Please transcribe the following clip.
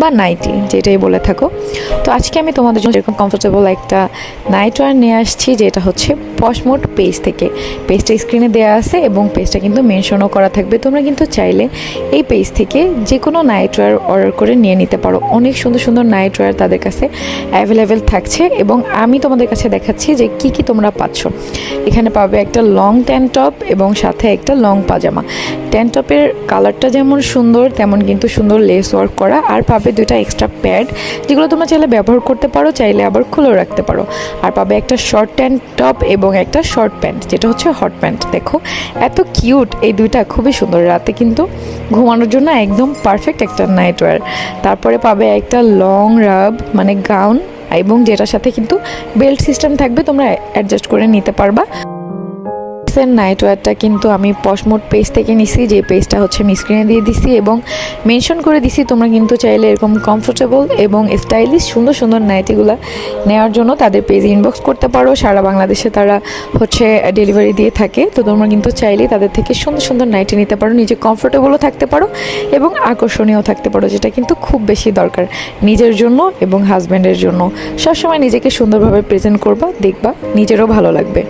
বা নাইটি, যেটাই বলে থাকো। তো আজকে আমি তোমাদের জন্য এরকম কমফোর্টেবল একটা নাইট ওয়ার নিয়ে আসছি, যেটা হচ্ছে পশমোট পেজ থেকে। পেজটা স্ক্রিনে দেওয়া আছে এবং পেজটা কিন্তু মেনশনও করা থাকবে। তোমরা কিন্তু চাইলে এই পেজ থেকে যে কোনো নাইট ওয়ার অর্ডার করে নিয়ে নিতে পারো। অনেক সুন্দর সুন্দর নাইট ওয়ার তাদের কাছে অ্যাভেলেবেল থাকছে এবং আমি তোমাদের কাছে দেখাচ্ছি যে কি কি তোমরা পাচ্ছ। এখানে পাবে একটা লং ট্যান টপ এবং সাথে একটা লং পাজামা ট্যান টপের কালারটা যেমন সুন্দর, তেমন কিন্তু সুন্দর লেস ওয়ার্ক করা। আর পাবে দুইটা এক্সট্রা প্যাড যেগুলো তোমরা চাইলে ব্যবহার করতে পারো, চাইলে আবার খুলেও রাখতে পারো। আর পাবে একটা শর্ট প্যান্ট টপ এবং একটা শর্ট প্যান্ট যেটা হচ্ছে হট প্যান্ট দেখো। এত কিউট এই দুইটা, খুবই সুন্দর। রাতে কিন্তু ঘুমানোর জন্য একদম পারফেক্ট একটা নাইট ওয়্যার তারপরে পাবে একটা লং রাব মানে গাউন এবং যেটার সাথে কিন্তু বেল্ট সিস্টেম থাকবে, তোমরা অ্যাডজাস্ট করে নিতে পারবা। নাইট ওয়্যারটা কিন্তু আমি পশমোট পেজ থেকে নিছি, যে পেজটা হচ্ছে আমি স্ক্রিনে দিয়ে দিছি এবং মেনশন করে দিছি, তোমরা কিন্তু চাইলে এরকম কমফোর্টেবল এবং স্টাইলিশ সুন্দর সুন্দর নাইটিগুলো নেওয়ার জন্য তাদের পেজ ইনবক্স করতে পারো। সারা বাংলাদেশে তারা হচ্ছে ডেলিভারি দিয়ে থাকে। তো তোমরা কিন্তু চাইলেই তাদের থেকে সুন্দর সুন্দর নাইটি নিতে পারো। নিজে কমফোর্টেবলও থাকতে পারো এবং আকর্ষণীয় থাকতে পারো, যেটা কিন্তু খুব বেশি দরকার নিজের জন্য এবং হাজব্যান্ডের জন্য। সবসময় নিজেকে সুন্দরভাবে প্রেজেন্ট করবা, দেখবা, নিজেরও ভালো লাগবে।